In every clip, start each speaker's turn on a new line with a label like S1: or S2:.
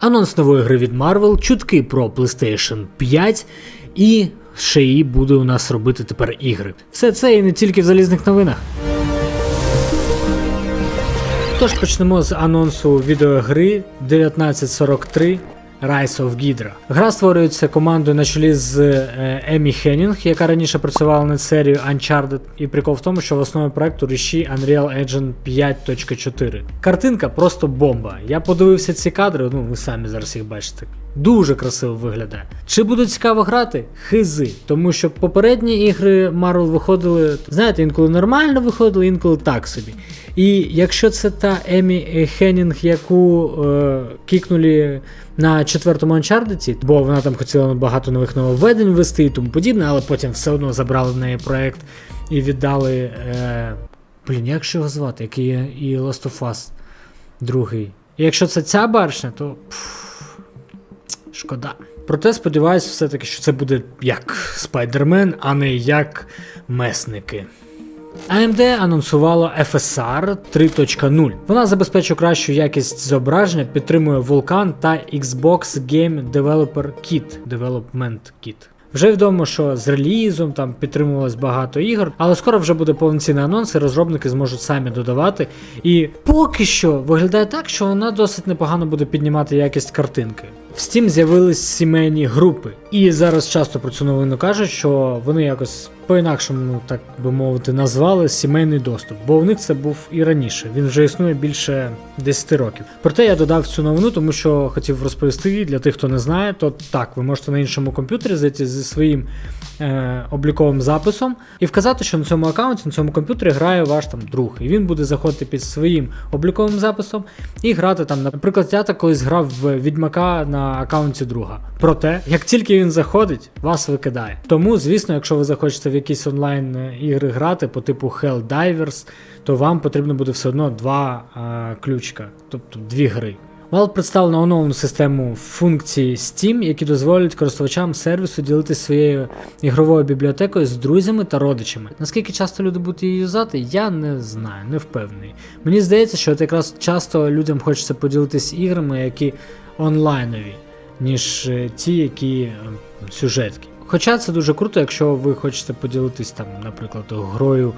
S1: анонс нової гри від Marvel, чутки про PlayStation 5 і ще і буде у нас робити тепер ігри. Все це і не тільки в залізних новинах. Тож почнемо з анонсу відеогри 1943 Rise of Ghidra. Гра створюється командою на чолі з е, Емі Хеннінг, яка раніше працювала над серією Uncharted. І прикол в тому, що в основі проекту ріші Unreal Engine 5.4. Картинка просто бомба. Я подивився ці кадри, ну ви самі зараз їх бачите. Дуже красиво виглядає. Чи буде цікаво грати? Хизи. Тому що попередні ігри Marvel виходили, знаєте, інколи нормально виходили, інколи так собі. І якщо це та Емі Хеннінг, яку е, кікнули на четвертому Uncharted, бо вона там хотіла багато нових нововведень ввести і тому подібне, але потім все одно забрали в неї проект і віддали. Е, блін, як ж його звати, який і Last of Us другий. І якщо це ця баршня, то. Пф, Шкода. Проте сподіваюся, все-таки, що це буде як Спайдермен, а не як месники. AMD анонсувала FSR 3.0. Вона забезпечує кращу якість зображення, підтримує Vulkan та Xbox Game Developer Kit. Development Kit. Вже відомо, що з релізом там підтримувалось багато ігор, але скоро вже буде повноцінний анонс, і розробники зможуть самі додавати. І поки що виглядає так, що вона досить непогано буде піднімати якість картинки. Steam з'явились сімейні групи, і зараз часто про цю новину кажуть, що вони якось по-інакшому, ну, так би мовити, назвали сімейний доступ, бо в них це був і раніше. Він вже існує більше 10 років. Проте я додав цю новину, тому що хотів розповісти для тих, хто не знає, то так, ви можете на іншому комп'ютері зайти зі своїм е, обліковим записом і вказати, що на цьому аккаунті, на цьому комп'ютері грає ваш там друг. І він буде заходити під своїм обліковим записом і грати там. Наприклад, я так колись грав в Відьмака на аккаунті друга. Проте, як тільки він заходить, вас викидає. Тому, звісно, якщо ви захочете якісь онлайн е, ігри грати по типу Helldivers, то вам потрібно буде все одно два е, ключика, тобто дві гри. Valve представлено оновлену систему функцій Steam, які дозволять користувачам сервісу ділитися своєю ігровою бібліотекою з друзями та родичами. Наскільки часто люди будуть її юзати, я не знаю, не впевнений. Мені здається, що от якраз часто людям хочеться поділитися іграми, які онлайнові, ніж е, ті, які сюжетки. Хоча це дуже круто, якщо ви хочете поділитись там, наприклад, грою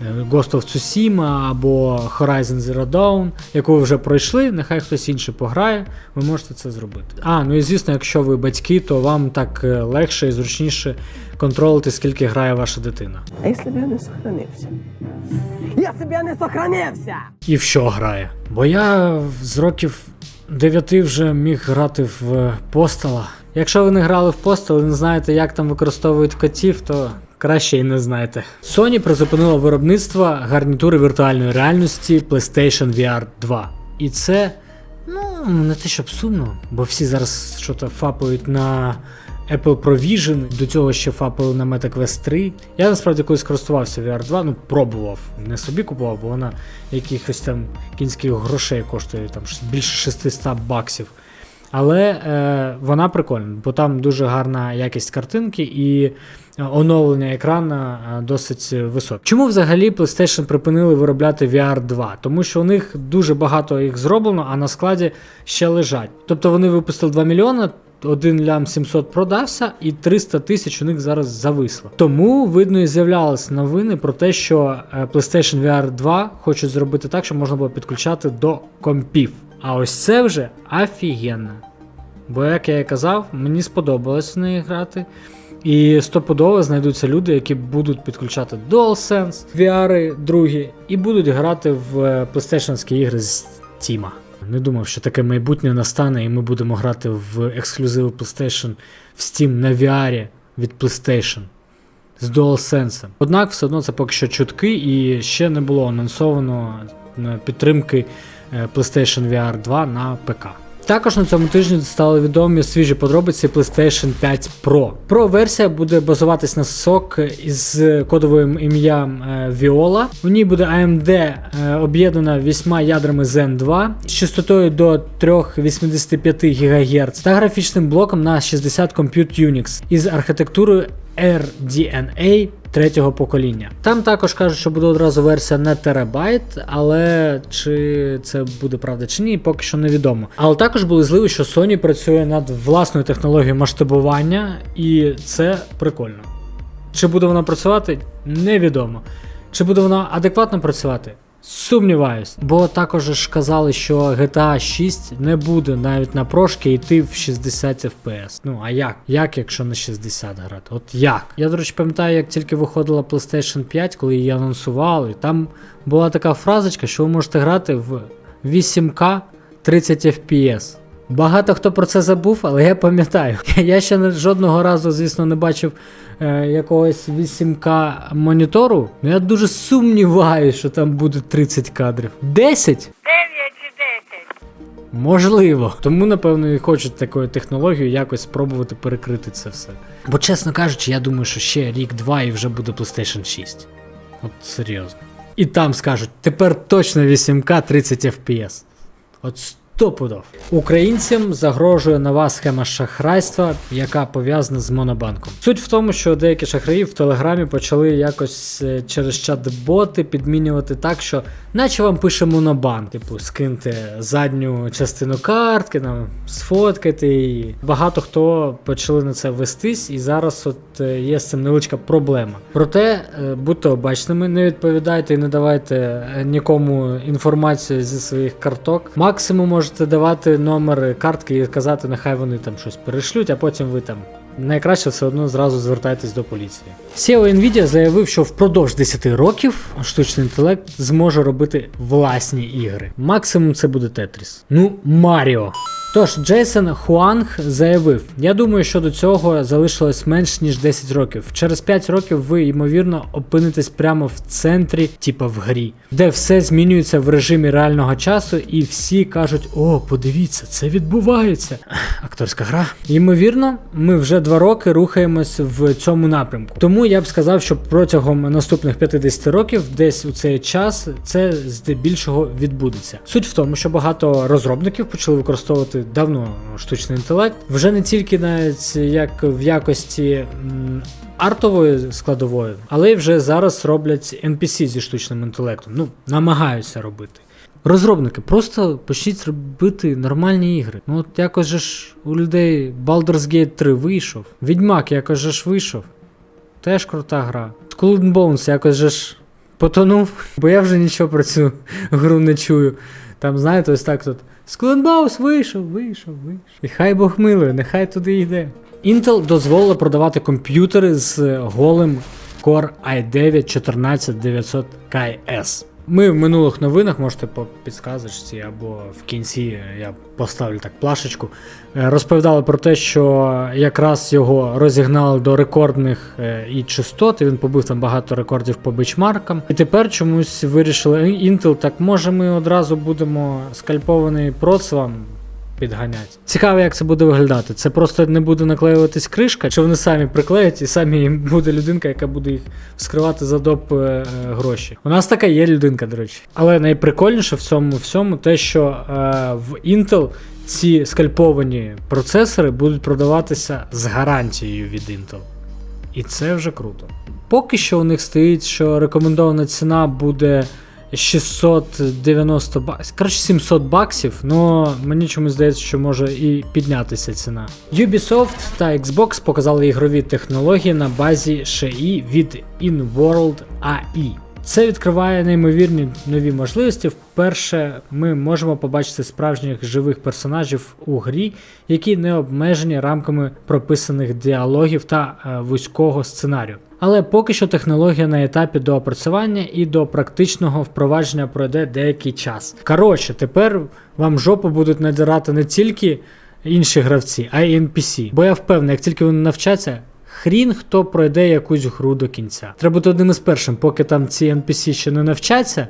S1: е, Ghost of Tsushima або Horizon Zero Dawn, яку ви вже пройшли, нехай хтось інший пограє, ви можете це зробити. А, ну і звісно, якщо ви батьки, то вам так е, легше і зручніше контролити, скільки грає ваша дитина.
S2: А я не сохранився? Я не сохранився!
S1: І в що грає. Бо я з років 9 вже міг грати в постала. Якщо ви не грали в постал і не знаєте, як там використовують котів, то краще і не знайте. Sony призупинила виробництво гарнітури віртуальної реальності PlayStation VR 2. І це, ну, не те щоб сумно, бо всі зараз щось фапають на Apple Provision, до цього ще фапали на MetaQuest 3. Я насправді колись користувався VR 2, ну пробував, не собі купував, бо вона якихось там кінських грошей коштує там більше 600 баксів. Але е, вона прикольна, бо там дуже гарна якість картинки і е, оновлення екрана е, досить високе. Чому взагалі PlayStation припинили виробляти VR 2? Тому що у них дуже багато їх зроблено, а на складі ще лежать. Тобто вони випустили 2 мільйони. Один лям 700 продався, і 300 тисяч у них зараз зависло. Тому видно і з'являлися новини про те, що е, PlayStation VR 2 хочуть зробити так, щоб можна було підключати до компів. А ось це вже офігенно. Бо, як я і казав, мені сподобалось в неї грати. І стопудово знайдуться люди, які будуть підключати DualSense, VR другі, і будуть грати в е, PlayStation ігри з Steam. Не думав, що таке майбутнє настане, і ми будемо грати в ексклюзиви PlayStation в Steam на VR від PlayStation з DualSense. Однак все одно це поки що чутки, і ще не було анонсовано підтримки PlayStation VR 2 на ПК. Також на цьому тижні стали відомі свіжі подробиці PlayStation 5 Pro. Pro версія буде базуватись на SOC із кодовим ім'ям е, Viola. У ній буде AMD е, об'єднана вісьма ядрами Zen 2 з частотою до 3,85 ГГц та графічним блоком на 60 Compute Unix із архітектурою RDNA третього покоління. Там також кажуть, що буде одразу версія на терабайт, але чи це буде правда чи ні, поки що невідомо. Але також були зливи, що Sony працює над власною технологією масштабування, і це прикольно. Чи буде вона працювати? Невідомо. Чи буде вона адекватно працювати? Сумніваюсь. Бо також ж казали, що GTA 6 не буде навіть на прошки йти в 60 FPS. Ну а як? Як, якщо на 60 грати? От як? Я, до речі, пам'ятаю, як тільки виходила PlayStation 5, коли її анонсували, там була така фразочка, що ви можете грати в 8К 30 FPS. Багато хто про це забув, але я пам'ятаю. Я ще жодного разу, звісно, не бачив е, якогось 8К монітору. Ну я дуже сумніваюся, що там буде 30 кадрів. 10?
S3: 9 чи 10.
S1: Можливо. Тому, напевно, і хочуть такою технологією якось спробувати перекрити це все. Бо, чесно кажучи, я думаю, що ще рік-два і вже буде PlayStation 6. От серйозно. І там скажуть, тепер точно 8К 30 FPS. От стопудов. Українцям загрожує нова схема шахрайства, яка пов'язана з монобанком. Суть в тому, що деякі шахраї в Телеграмі почали якось е, через чат-боти підмінювати так, що наче вам пише монобанк. Типу, скиньте задню частину картки, нам сфоткайте її. Багато хто почали на це вестись, і зараз от є з цим невеличка проблема. Проте е, будьте обачними, не відповідайте і не давайте е, нікому інформацію зі своїх карток. Максимум можете давати номер картки і казати, нехай вони там щось перешлють, а потім ви там. Найкраще все одно зразу звертайтесь до поліції. SEO Nvidia заявив, що впродовж 10 років штучний інтелект зможе робити власні ігри. Максимум це буде Тетріс. Ну, Маріо. Тож, Джейсон Хуанг заявив: Я думаю, що до цього залишилось менш ніж 10 років. Через 5 років ви, ймовірно, опинитесь прямо в центрі, типа в грі, де все змінюється в режимі реального часу, і всі кажуть: О, подивіться, це відбувається. Акторська гра. Ймовірно, ми вже два роки рухаємось в цьому напрямку. Тому я б сказав, що протягом наступних 50 років, десь у цей час, це здебільшого відбудеться. Суть в тому, що багато розробників почали використовувати давно штучний інтелект, вже не тільки навіть як в якості артової складової, але й вже зараз роблять NPC зі штучним інтелектом. Ну, намагаються робити. Розробники, просто почніть робити нормальні ігри. Ну от якось же ж у людей Baldur's Gate 3 вийшов. Відьмак якось же ж вийшов. Теж крута гра. Skull and Bones якось же ж потонув, бо я вже нічого про цю гру не чую. Там, знаєте, ось так тут. Bones вийшов, вийшов, вийшов. І хай Бог милує, нехай туди йде. Intel дозволила продавати комп'ютери з голим Core i9 14900 KS. Ми в минулих новинах можете по підсказочці або в кінці я поставлю так плашечку. е, Розповідали про те, що якраз його розігнали до рекордних е, і частот, і він побив там багато рекордів по бічмаркам. І тепер чомусь вирішили «Ей, Intel, так може ми одразу будемо скальпований проц вам підганять. Цікаво, як це буде виглядати. Це просто не буде наклеюватись кришка, чи вони самі приклеять, і самі їм буде людинка, яка буде їх вскривати за доп е, е, гроші. У нас така є людинка, до речі. Але найприкольніше в цьому всьому те, що е, в Intel ці скальповані процесори будуть продаватися з гарантією від Intel. І це вже круто. Поки що у них стоїть, що рекомендована ціна буде 690 баксів. Коротше, 700 баксів, але мені чомусь здається, що може і піднятися ціна. Ubisoft та Xbox показали ігрові технології на базі ШІ від InWorld AI. Це відкриває неймовірні нові можливості. Вперше ми можемо побачити справжніх живих персонажів у грі, які не обмежені рамками прописаних діалогів та е, вузького сценарію. Але поки що технологія на етапі доопрацювання і до практичного впровадження пройде деякий час. Коротше, тепер вам жопу будуть надирати не тільки інші гравці, а й NPC. Бо я впевнений, як тільки вони навчаться. Хрін хто пройде якусь гру до кінця. Треба бути одним із першим, поки там ці NPC ще не навчаться,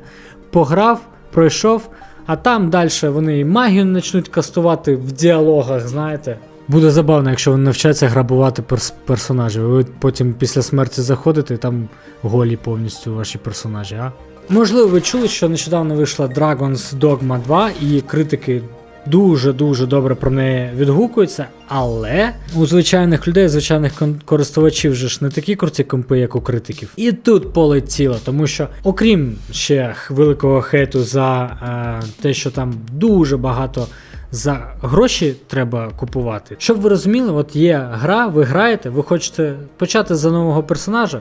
S1: пограв, пройшов, а там далі вони і магію почнуть кастувати в діалогах, знаєте. Буде забавно, якщо вони навчаться грабувати перс- персонажів. Ви потім після смерті заходите, і там голі повністю ваші персонажі, а? Можливо, ви чули, що нещодавно вийшла Dragon's Dogma 2, і критики дуже-дуже добре про неї відгукуються, але у звичайних людей, звичайних користувачів вже ж не такі круті компи, як у критиків. І тут полетіло, тому що, окрім ще великого хейту за е, те, що там дуже багато за гроші треба купувати. Щоб ви розуміли, от є гра, ви граєте, ви хочете почати за нового персонажа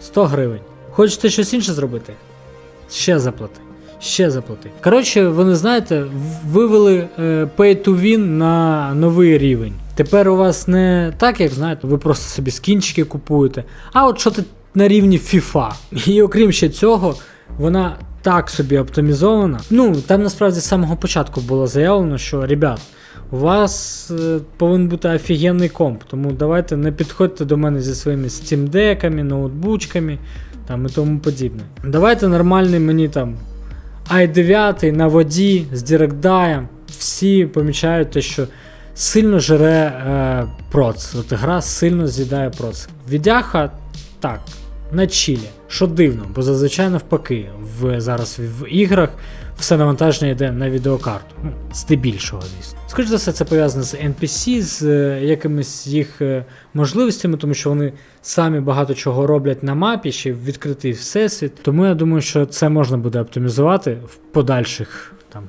S1: 100 гривень. Хочете щось інше зробити? Ще заплати. Ще заплати. Коротше, вони знаєте, вивели е, Pay to Win на новий рівень. Тепер у вас не так, як знаєте, ви просто собі скінчики купуєте, а от що ти на рівні FIFA. І окрім ще цього, вона так собі оптимізована. Ну, там насправді з самого початку було заявлено, що ребят, у вас е, повинен бути офігенний комп, тому давайте не підходьте до мене зі своїми Steam деками, ноутбучками там і тому подібне. Давайте нормальний мені там i9 на воді з DirectDie Всі помічають те, що сильно жере е, проц. От гра сильно з'їдає проц. Відяха так, на чілі. Що дивно, бо зазвичай навпаки, в, зараз в іграх все навантаження йде на відеокарту. Ну, здебільшого, звісно. Скоріше за все, це пов'язано з NPC, з е, якимись їх е, можливостями, тому що вони самі багато чого роблять на мапі, ще відкритий всесвіт. Тому я думаю, що це можна буде оптимізувати в подальших там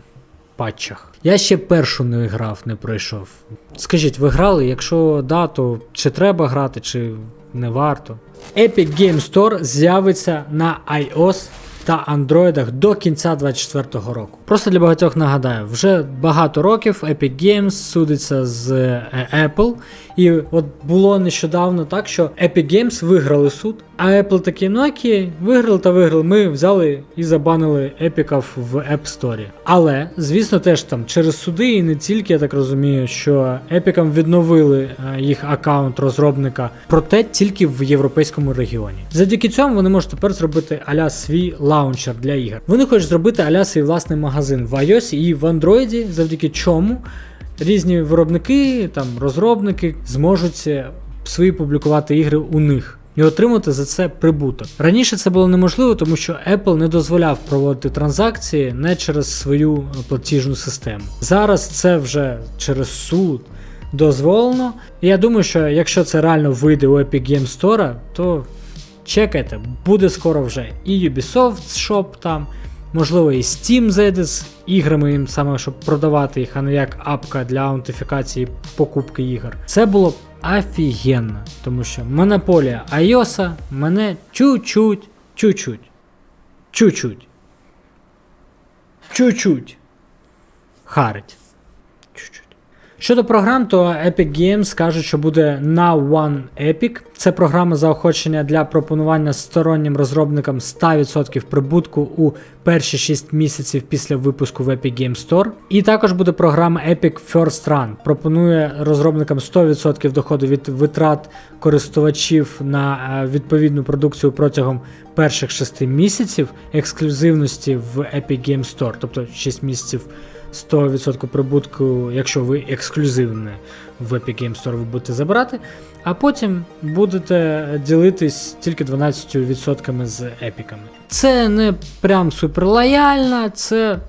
S1: патчах. Я ще першу не грав, не пройшов. Скажіть, ви грали? Якщо да, то чи треба грати, чи не варто? Epic Game Store з'явиться на iOS та Android до кінця 2024 року. Просто для багатьох нагадаю, вже багато років Epic Games судиться з е, Apple, і от було нещодавно так, що Epic Games виграли суд, а Apple такі, ну окей, виграли та виграли. Ми взяли і забанили епіків в App Store. Але, звісно, теж там через суди, і не тільки я так розумію, що епікам відновили е, їх аккаунт розробника, проте тільки в європейському регіоні. Завдяки цьому вони можуть тепер зробити аля свій лаунчер для ігор. Вони хочуть зробити аля свій власний магазин в iOS і в Android, завдяки чому різні виробники, там розробники зможуть е, свої публікувати ігри у них. І отримати за це прибуток. Раніше це було неможливо, тому що Apple не дозволяв проводити транзакції не через свою е, платіжну систему. Зараз це вже через суд дозволено. І я думаю, що якщо це реально вийде у Epic Game Store, то чекайте, буде скоро вже і Ubisoft Shop там, можливо, і Steam зайде з іграми їм саме, щоб продавати їх, а не як апка для аутентифікації покупки ігор. Це було б офігенно, тому що монополія iOS мене чуть-чуть, чуть-чуть, чуть-чуть, чуть-чуть харить. Чуть-чуть. Щодо програм, то Epic Games кажуть, що буде на One Epic. Це програма заохочення для пропонування стороннім розробникам 100% прибутку у перші 6 місяців після випуску в Epic Game Store. І також буде програма Epic First Run. Пропонує розробникам 100% доходу від витрат користувачів на е, відповідну продукцію протягом перших 6 місяців ексклюзивності в Epic Game Store, тобто 6 місяців 100% прибутку, якщо ви ексклюзивне в Epic Game Store ви будете забирати, а потім будете ділитись тільки 12% з епіками. Це не прям супер лояльна, це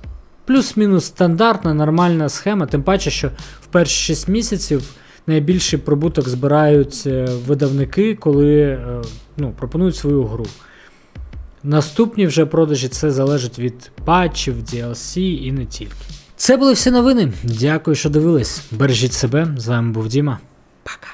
S1: плюс-мінус стандартна, нормальна схема, тим паче, що в перші 6 місяців найбільший прибуток збирають е, видавники, коли е, ну, пропонують свою гру. Наступні вже продажі це залежить від патчів, DLC і не тільки. Це були всі новини. Дякую, що дивились. Бережіть себе. З вами був Діма. Пока.